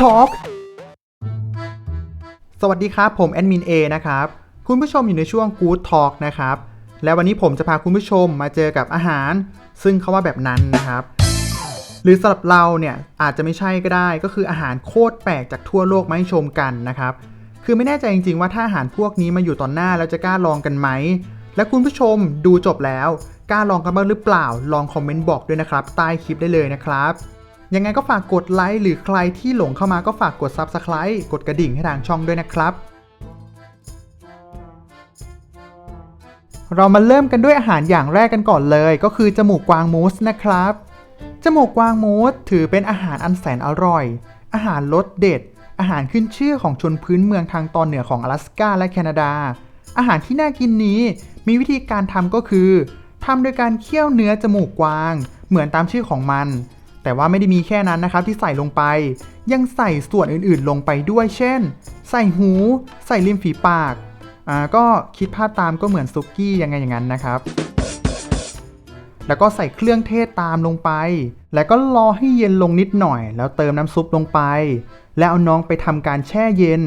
Talk สวัสดีครับ ผมแอดมิน A นะครับ คุณผู้ชมอยู่ในช่วง Good Talk นะครับ และวันนี้ผมจะพาคุณผู้ชมมาเจอกับอาหาร ซึ่งเขาว่าแบบนั้นนะครับ หรือสำหรับเราเนี่ยอาจจะไม่ใช่ก็ได้ ก็คืออาหารโคตรแปลกจากทั่วโลกมาให้ชมกันนะครับ คือไม่แน่ใจจริงๆว่าถ้าอาหารพวกนี้มาอยู่ต่อหน้าแล้วจะกล้าลองกันไหม และคุณผู้ชมดูจบแล้วกล้าลองกันบ้างหรือเปล่า ลองคอมเมนต์บอกด้วยนะครับ ใต้คลิปได้เลยนะครับ ยังไงก็ฝากกดไลค์หรือใครที่หลงเข้ามาก็ฝากกด Subscribe กดกระดิ่งให้ทางช่องด้วยนะครับ เรามาเริ่มกันด้วยอาหารอย่างแรกกันก่อนเลย ก็คือจมูกกวางมูสนะครับ จมูกกวางมูสถือเป็นอาหารอันแสนอร่อย อาหารรสเด็ด อาหารขึ้นชื่อของชนพื้นเมืองทางตอนเหนือของ阿拉斯กาและแคนาดา อาหารที่น่ากินนี้มีวิธีการทำก็คือทำโดยการเคี่ยวเนื้อจมูกกวาง เหมือนตามชื่อของมัน แต่ว่าไม่ได้มีแค่นั้นนะครับที่ใส่ลงไป ยังใส่ส่วนอื่นๆลงไปด้วย เช่น ใส่หู ใส่ริมฝีปาก อ่าก็คิดภาพตามก็เหมือนซุกี้ยังไงอย่างนั้นนะครับ แล้วก็ใส่เครื่องเทศตามลงไป แล้วก็รอให้เย็นลงนิดหน่อย แล้วเติมน้ำซุปลงไป แล้วเอาน้องไปทำการแช่เย็น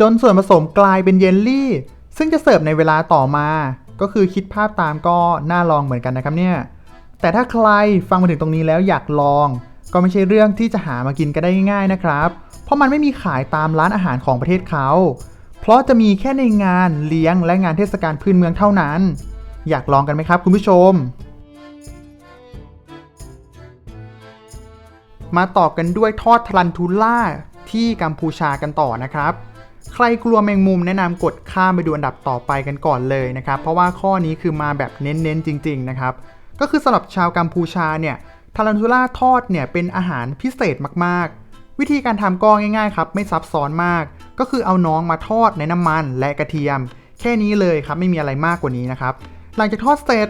จนส่วนผสมกลายเป็นเยลลี่ ซึ่งจะเสิร์ฟในเวลาต่อมา ก็คือคิดภาพตามก็น่าลองเหมือนกันนะครับเนี่ย แต่ถ้าใครฟังมาถึงตรงนี้แล้วอยากลอง ก็ไม่ใช่เรื่องที่จะหามากินกันได้ง่ายๆนะครับ เพราะมันไม่มีขายตามร้านอาหารของประเทศเขา เพราะจะมีแค่ในงานเลี้ยงและงานเทศกาลพื้นเมืองเท่านั้น อยากลองกันไหมครับคุณผู้ชม มาต่อกันด้วยทอดทรันทูล่าที่กัมพูชากันต่อนะครับ ใครกลัวแมงมุมแนะนำกดข้ามไปดูอันดับต่อไปกันก่อนเลยนะครับ เพราะว่าข้อนี้คือมาแบบเน้นๆจริง ๆ นะครับ ก็คือสำหรับชาวกัมพูชาเนี่ยทารันทูล่าทอดเนี่ยเป็นอาหารพิเศษมากๆ วิธีการทำก็ง่ายๆครับ ไม่ซับซ้อนมาก ก็คือเอาน้องมาทอดในน้ำมันและกระเทียม แค่นี้เลยครับไม่มีอะไรมากกว่านี้นะครับ หลังจากทอดเสร็จ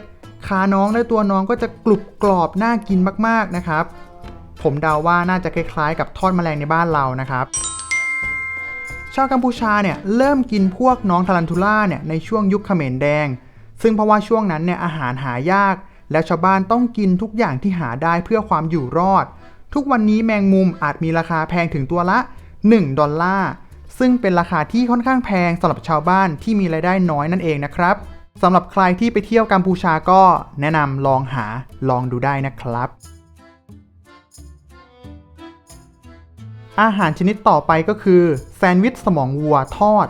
ขาน้องและตัวน้องก็จะกรุบกรอบน่ากินมากๆนะครับ ผมเดาว่าน่าจะคล้ายๆ กับทอดแมลงในบ้านเรานะครับ ชาวกัมพูชาเนี่ยเริ่มกินพวกน้องทารันทูล่าเนี่ยในช่วงยุคเขมรแดง ซึ่งเพราะว่าช่วงนั้นเนี่ยอาหารหายาก แล้วชาวบ้านต้องกินทุกอย่างที่หาได้เพื่อความอยู่รอด ทุกวันนี้แมงมุมอาจมีราคาแพงถึงตัวละ 1 ดอลลาร์ ซึ่งเป็นราคาที่ค่อนข้างแพงสำหรับชาวบ้านที่มีรายได้น้อยนั่นเองนะครับสำหรับใครที่ไปเที่ยวกัมพูชาก็แนะนำลองหาลองดูได้นะครับ อาหารชนิดต่อไปก็คือ แซนด์วิชสมองวัวทอด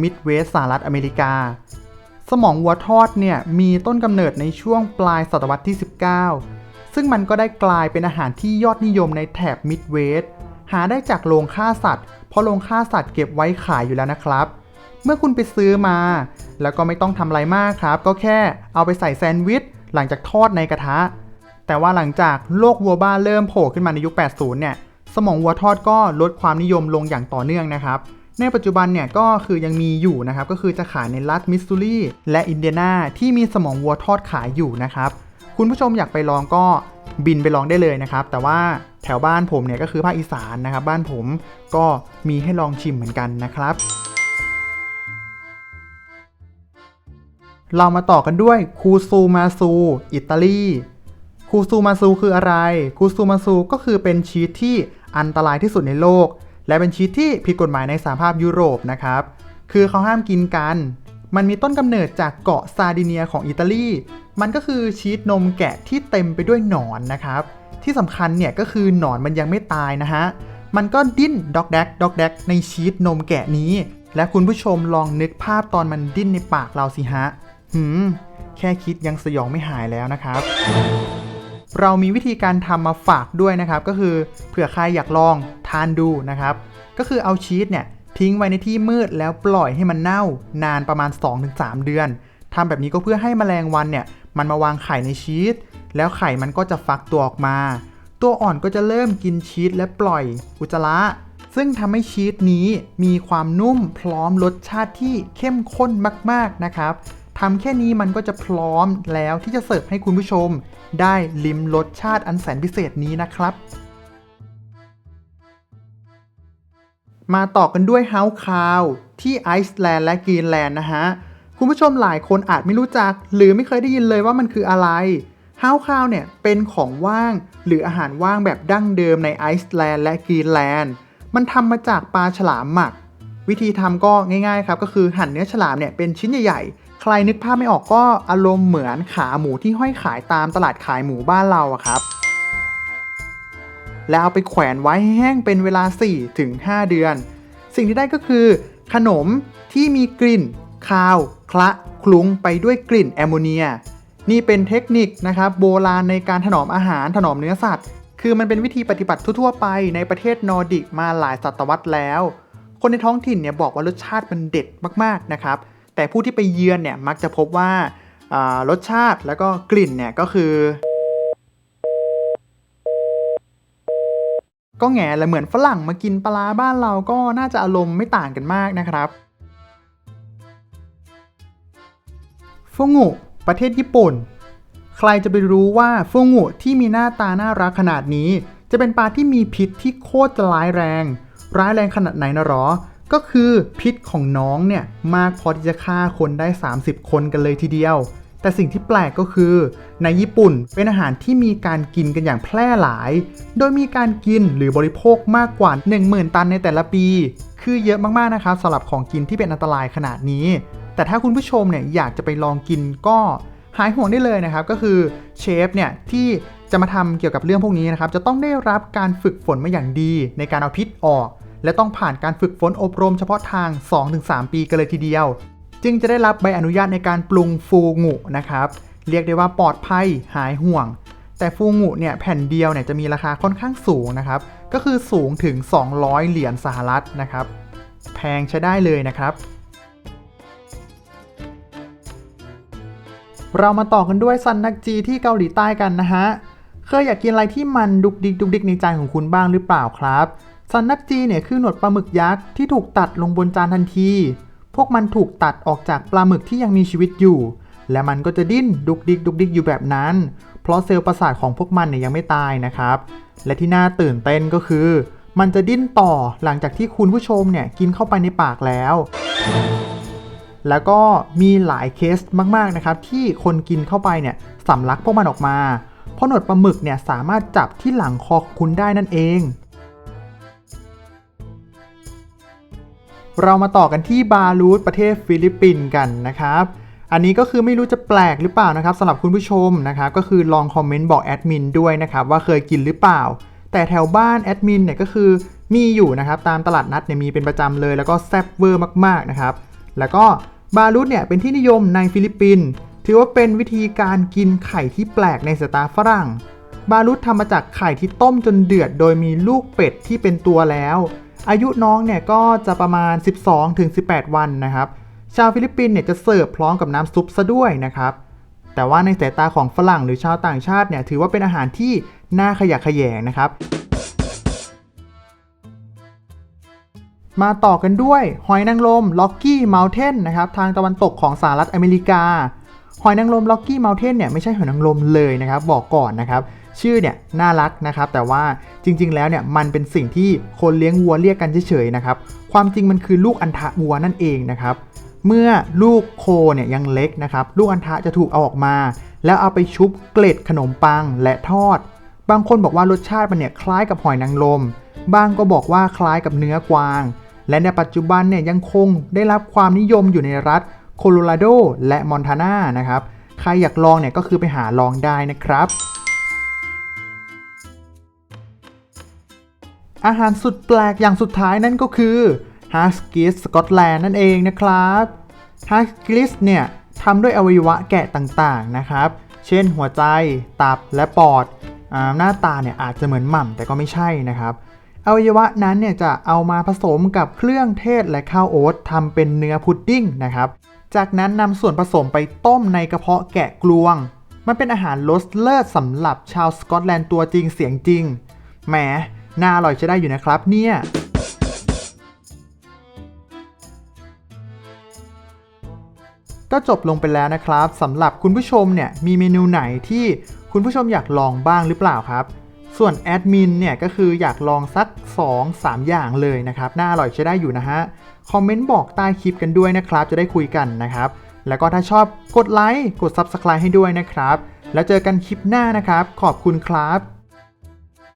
มิดเวสสหรัฐอเมริกา สมองวัวทอดเนี่ยมีต้นกำเนิดในช่วงปลายศตวรรษที่ 19 ซึ่งมันก็ได้กลายเป็นอาหารที่ยอดนิยมในแถบมิดเวสหาได้จากโรงฆ่าสัตว์ เพราะโรงฆ่าสัตว์เก็บไว้ขายอยู่แล้วนะครับ เมื่อคุณไปซื้อมา แล้วก็ไม่ต้องทำอะไรมากครับ ก็แค่เอาไปใส่แซนด์วิชหลังจากทอดในกระทะ แต่ว่าหลังจากโลกวัวบ้าเริ่มโผล่ขึ้นมาในยุค 80 เนี่ย สมองวัวทอดก็ลดความนิยมลงอย่างต่อเนื่องนะครับ ในปัจจุบันเนี่ยก็คือยังมีอยู่นะครับก็คือจะขายในรัฐมิสซูรีและอินเดียนาที่มีสมองวัวทอดขายอยู่นะครับคุณผู้ชมอยากไปลองก็บินไปลองได้เลยนะครับ แต่ว่าแถวบ้านผมเนี่ยก็คือภาคอีสานนะครับ บ้านผมก็มีให้ลองชิมเหมือนกันนะครับ เรามาต่อกันด้วยคูซูมาซูอิตาลีคูซูมาซูคืออะไรคูซูมาซูก็คือเป็นชีสที่อันตรายที่สุดในโลก และเป็นชีสที่ผิดกฎหมายในสหภาพยุโรปนะครับ คือเขาห้ามกินกัน มันมีต้นกำเนิดจากเกาะซาดิเนียของอิตาลี มันก็คือชีสนมแกะที่เต็มไปด้วยหนอนนะครับ ที่สำคัญเนี่ยก็คือหนอนมันยังไม่ตายนะฮะ มันก็ดิ้นด็อกแดกด็อกแดกในชีสนมแกะนี้ และคุณผู้ชมลองนึกภาพตอนมันดิ้นในปากเราสิฮะ หืม แค่คิดยังสยองไม่หายแล้วนะครับ เรามีวิธีการทำมาฝากด้วยนะครับ ก็คือเผื่อใครอยากลองทานดูนะครับ ก็คือเอาชีสเนี่ยทิ้งไว้ในที่มืดแล้วปล่อยให้มันเน่านานประมาณ 2-3 เดือนทำแบบนี้ก็เพื่อให้แมลงวันเนี่ยมันมาวางไข่ในชีสแล้วไข่มันก็จะฟักตัวออกมา ตัวอ่อนก็จะเริ่มกินชีสและปล่อยอุจจาระ ซึ่งทำให้ชีสนี้มีความนุ่มพร้อมรสชาติที่เข้มข้นมากๆนะครับ ทำแค่นี้มันก็จะพร้อมแล้วที่จะเสิร์ฟให้คุณผู้ชม ได้ลิ้มรสชาติอันแสนพิเศษนี้นะครับ มาต่อกันด้วยเฮาคาวที่ไอซ์แลนด์และกรีนแลนด์นะฮะ คุณผู้ชมหลายคนอาจไม่รู้จัก หรือไม่เคยได้ยินเลยว่ามันคืออะไรฮาส์คาวเนี่ยเป็นของว่างหรืออาหารว่างแบบดั้งเดิมในไอซ์แลนด์และกรีนแลนด์ มันทำมาจากปลาฉลามหมัก วิธีทำก็ง่ายๆครับก็คือหั่นเนื้อฉลามเนี่ยเป็นชิ้นใหญ่ๆ รนึกภาพไม่ออกก็อารมณ์เหมือนขาหมูที่ห้อยขายตามตลาดขายหมูบ้านเราอะครับ แล้วเอาไปแขวนไว้ให้แห้งเป็นเวลา 4-5 เดือน สิ่งที่ได้ก็คือ ขนมที่มีกลิ่นคาว คละ คลุ้งไปด้วยกลิ่นแอมโมเนีย นี่เป็นเทคนิคนะครับโบราณในการถนอมอาหารถนอมเนื้อสัตว์ คือมันเป็นวิธีปฏิบัติทั่วๆไปในประเทศนอร์ดิกมาหลายศตวรรษแล้ว คนในท้องถิ่นเนี่ยบอกว่ารสชาติมันเด็ดมากๆนะครับ แต่ผู้ที่ไปเยือนเนี่ยมักจะพบว่ารสชาติแล้วก็กลิ่นเนี่ยก็คือ ก็แง่และเหมือนฝรั่งมากินปลาบ้านเราก็น่าจะอารมณ์ไม่ต่างกันมากนะครับฟงุประเทศญี่ปุ่น ใครจะไปรู้ว่าฟงุที่มีหน้าตาน่ารักขนาดนี้ จะเป็นปลาที่มีพิษที่โคตรจะร้ายแรง ร้ายแรงขนาดไหนนะหรอ ก็คือพิษของน้องเนี่ยมากพอที่จะฆ่าคนได้ 30 คนกันเลยทีเดียว แต่สิ่งที่แปลกก็คือ ในญี่ปุ่นเป็นอาหารที่มีการกินกันอย่างแพร่หลาย โดยมีการกินหรือบริโภคมากกว่า 10,000 ตันในแต่ละปี คือเยอะมากๆนะครับสำหรับของกินที่เป็นอันตรายขนาดนี้ แต่ถ้าคุณผู้ชมเนี่ยอยากจะไปลองกินก็หายห่วงได้เลยนะครับก็คือเชฟเนี่ยที่จะมาทำเกี่ยวกับเรื่องพวกนี้นะครับจะต้องได้รับการฝึกฝนมาอย่างดีในการเอาพิษออก และต้องผ่านการฝึกฝนอบรมเฉพาะทาง 2-3 ปีกันเลยทีเดียว จึงจะได้รับใบอนุญาตในการปรุงฟูงุนะครับ เรียกได้ว่าปลอดภัยหายห่วง แต่ฟูงุเนี่ยแผ่นเดียวเนี่ยจะมีราคาค่อนข้างสูงนะครับ ก็คือสูงถึง 200 เหรียญสหรัฐนะครับ แพงใช้ได้เลยนะครับเรามาต่อกันด้วยซันนักจีที่เกาหลีใต้กันนะฮะ เคยอยากกินอะไรที่มันดุกดิกดุกดิกในใจของคุณบ้างหรือเปล่าครับ ซันนักจีเนี่ยคือหนวดปลาหมึกยักษ์ที่ถูกตัดลงบนจานทันที พวกมันถูกตัดออกจากปลาหมึกที่ยังมีชีวิตอยู่ และมันก็จะดิ้นดุกดิกดุกดิกอยู่แบบนั้น เพราะเซลล์ประสาทของพวกมันเนี่ยยังไม่ตายนะครับ และที่น่าตื่นเต้นก็คือ มันจะดิ้นต่อหลังจากที่คุณผู้ชมเนี่ยกินเข้าไปในปากแล้ว แล้วก็มีหลายเคสมากๆนะครับที่คนกินเข้าไปเนี่ยสำลักพวกมันออกมา เพราะหนวดปลาหมึกเนี่ยสามารถจับที่หลังคอคุณได้นั่นเอง เรามาต่อกันที่บาลูดประเทศฟิลิปปินส์กันนะครับ อันนี้ก็คือไม่รู้จะแปลกหรือเปล่านะครับสำหรับคุณผู้ชมนะครับก็คือลองคอมเมนต์บอกแอดมินด้วยนะครับว่าเคยกินหรือเปล่า แต่แถวบ้านแอดมินเนี่ยก็คือมีอยู่นะครับตามตลาดนัดเนี่ยมีเป็นประจำเลย แล้วก็แซ่บเวอร์มากๆนะครับแล้วก็บาลูดเนี่ยเป็นที่นิยมในฟิลิปปินส์ถือว่าเป็นวิธีการกินไข่ที่แปลกในสายตาฝรั่ง บาลูดทำมาจากไข่ที่ต้มจนเดือด โดยมีลูกเป็ดที่เป็นตัวแล้ว อายุน้องเนี่ยก็จะประมาณ 12-18 วันนะครับ ชาวฟิลิปปินส์เนี่ยจะเสิร์ฟพร้อมกับน้ำซุปซะด้วยนะครับ แต่ว่าในสายตาของฝรั่งหรือชาวต่างชาติเนี่ยถือว่าเป็นอาหารที่น่าขยะแขยงนะครับ มาต่อกันด้วยหอยนางรมล็อกกี้เมลเทนนะครับทางตะวันตกของสหรัฐอเมริกา หอยนางรมล็อกกี้เมลเทนเนี่ยไม่ใช่หอยนางรมเลยนะครับ บอกก่อนนะครับ ชื่อเนี่ยน่ารักนะครับ แต่ว่าจริง ๆ แล้วเนี่ยมันเป็นสิ่งที่คนเลี้ยงวัวเรียกกันเฉยๆนะครับ ความจริงมันคือลูกอันทะวัวนั่นเองนะครับเมื่อลูกโคเนี่ยยังเล็กนะครับ ลูกอันทะจะถูกเอาออกมา แล้วเอาไปชุบเกล็ดขนมปังและทอด บางคนบอกว่ารสชาติมันเนี่ยคล้ายกับหอยนางรมบางก็บอกว่าคล้ายกับเนื้อกวาง และในปัจจุบันเนี่ยยังคงได้รับความนิยมอยู่ในรัฐ โคโลราโดและมอนทานานะครับ ใครอยากลองเนี่ยก็คือไปหาลองได้นะครับ อาหารสุดแปลกอย่างสุดท้ายนั่นก็คือฮัสกิสสกอตแลนด์นั่นเองนะครับฮัสกิสเนี่ยทำด้วยอวัยวะแกะต่างๆนะครับ เช่นหัวใจ ตับและปอดอหน้าตาเนี่ยอาจจะเหมือนหม่ำแต่ก็ไม่ใช่นะครับ อวัยวะนั้นเนี่ยจะเอามาผสมกับเครื่องเทศและข้าวโอ๊ตทำเป็นเนื้อพุดดิ้งนะครับ จากนั้นนำส่วนผสมไปต้มในกระเพาะแกะกลวง มันเป็นอาหารรสเลิศสำหรับชาวสกอตแลนด์ตัวจริงเสียงจริง แหม น่าอร่อยจะได้อยู่นะครับเนี่ยก็จบลงไปแล้วนะครับสำหรับคุณผู้ชมเนี่ยมีเมนูไหนที่คุณผู้ชมอยากลองบ้างหรือเปล่าครับ ส่วนแอดมินเนี่ยก็คืออยากลองสัก 2-3 อย่างเลยนะครับ น่าอร่อยใช้ได้อยู่นะฮะ คอมเมนต์บอกใต้คลิปกันด้วยนะครับ จะได้คุยกันนะครับ แล้วก็ถ้าชอบกดไลค์ กด Subscribe ให้ด้วยนะครับ แล้วเจอกันคลิปหน้านะครับ ขอบคุณครับ